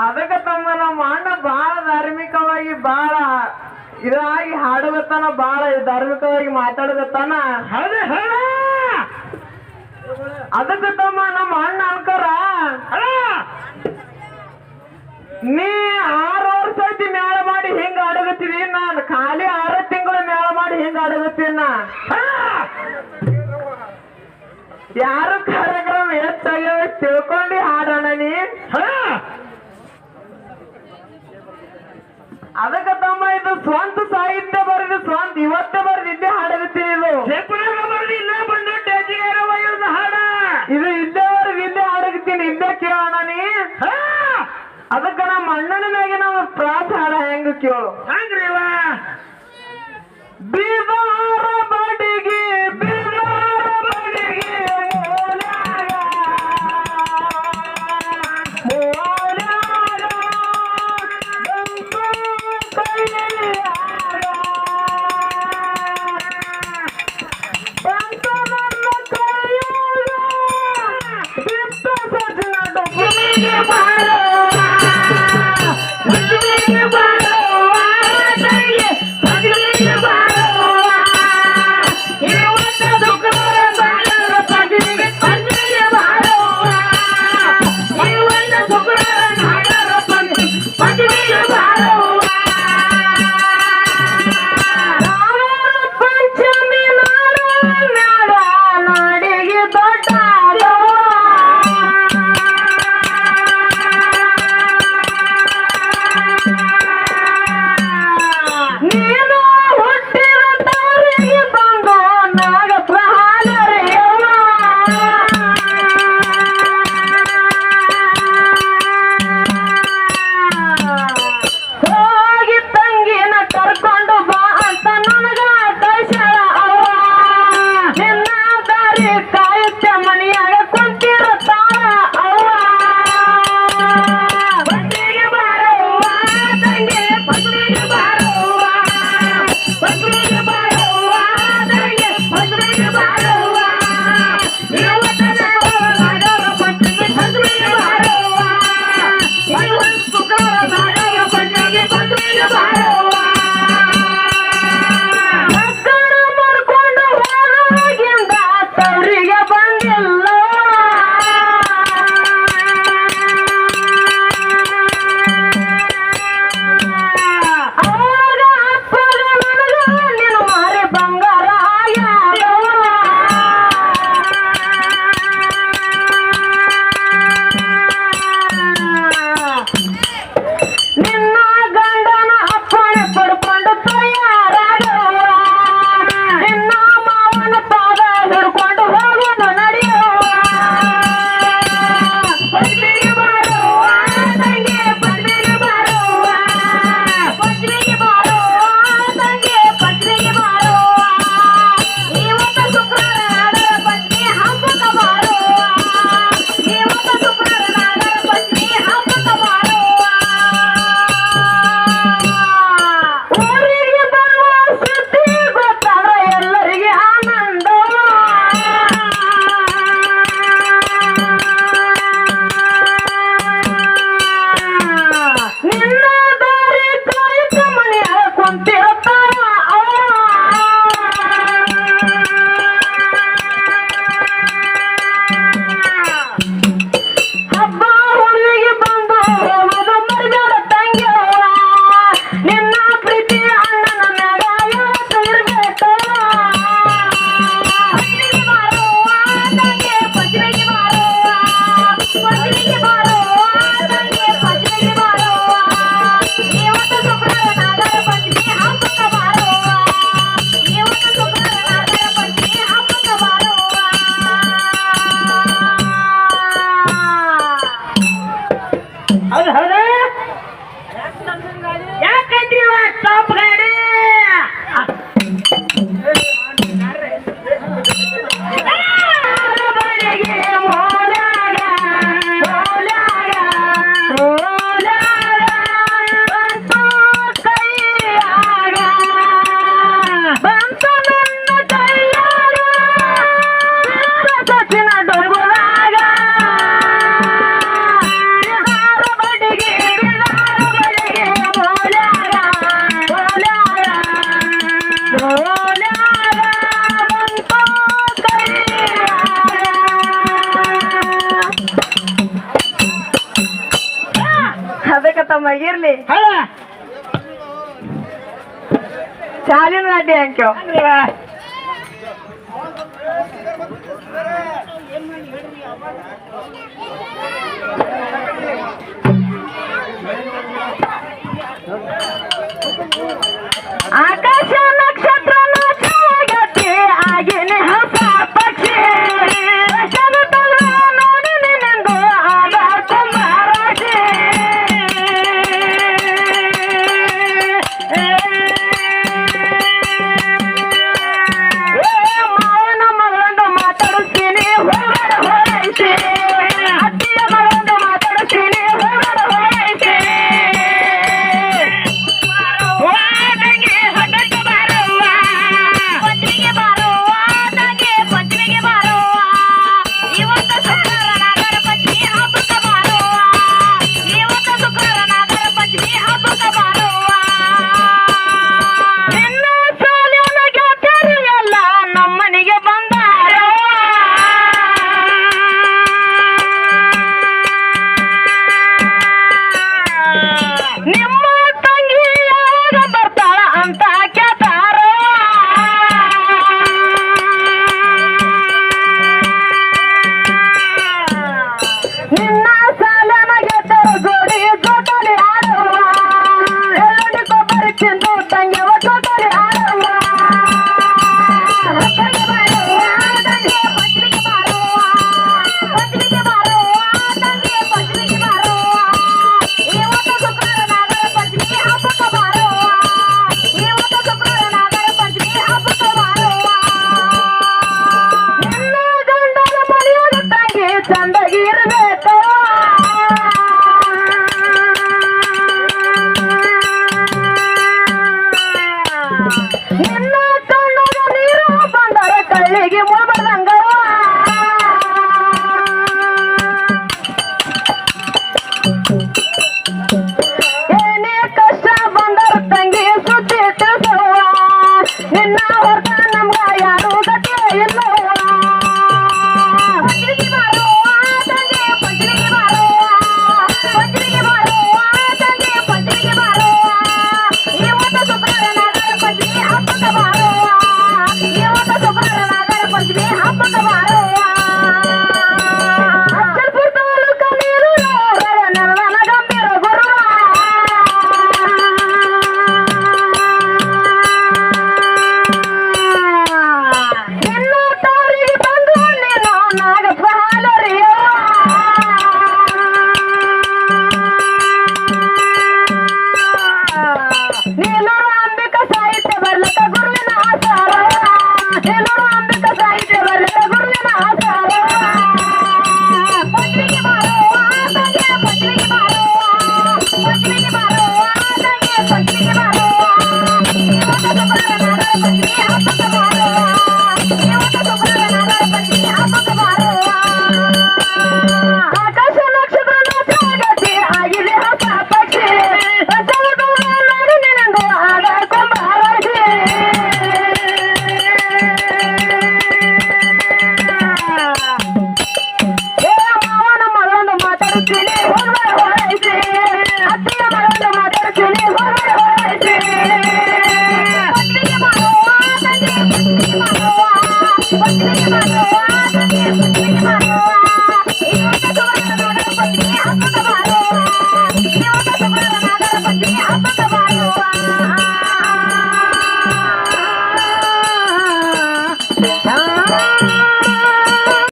ಅದಕ್ಕೆ ತಮ್ಮ ನಮ್ಮ ಅಣ್ಣ ಬಹಳ ಧಾರ್ಮಿಕವಾಗಿ ಬಹಳ ಇದಾಗಿ ಹಾಡುಗತನ ಬಹಳ ಧಾರ್ಮಿಕವಾಗಿ ಮಾತಾಡಗತ್ತಾನ ಅದಕ್ಕೆ ತಮ್ಮ ನಮ್ಮ ಅಣ್ಣ ಅನ್ಕರ ನೀ ಆರು ವರ್ಷ ಐತಿ ಮ್ಯಾಳ ಮಾಡಿ ಹಿಂಗ ಆಡಗತ್ತೀನಿ ನಾನು ಖಾಲಿ ಆರು ತಿಂಗಳು ಮ್ಯಾಳ ಮಾಡಿ ಹಿಂಗ ಆಡಗತ್ತೀನ ಯಾರು ಕಾರ್ಯಕ್ರಮ ಎಷ್ಟಾಗ್ಯಾವ ತಿಳ್ಕೊಂಡು ಹಾಡೋಣ ನೀ. ಅದಕ್ಕೆ ತಮ್ಮ ಇದು ಸ್ವಂತ ಸಾಹಿತ್ಯ ಬರೆದು ಸ್ವಂತ ಇವತ್ತೇ ಬರೆದಿದ್ದೆ ಹಾಡಿರ್ತೀನಿ ಇದು. ಬರೆದಿಲ್ಲ ಬಂದು ಟೇಜಿಗೆ ಹಾಡ. ಇದು ಇದ್ದೇ ಬರೆದು ಇದ್ದೇ ಹಾಡಿರ್ತೀನಿ ಇದ್ದೇ ಕೇಳೋಣ ನೀ. ಅದಕ್ಕೆ ನಮ್ಮ ಅಣ್ಣನ ಮ್ಯಾಗೆ ನಾವು ಪ್ರಾಸ ಹಾಡ ಹೆಂಗ ಕೇಳು. ಹಂಗ್ರಿವಾ? Yeah, चालेल ना टँक आकाश Bye. Você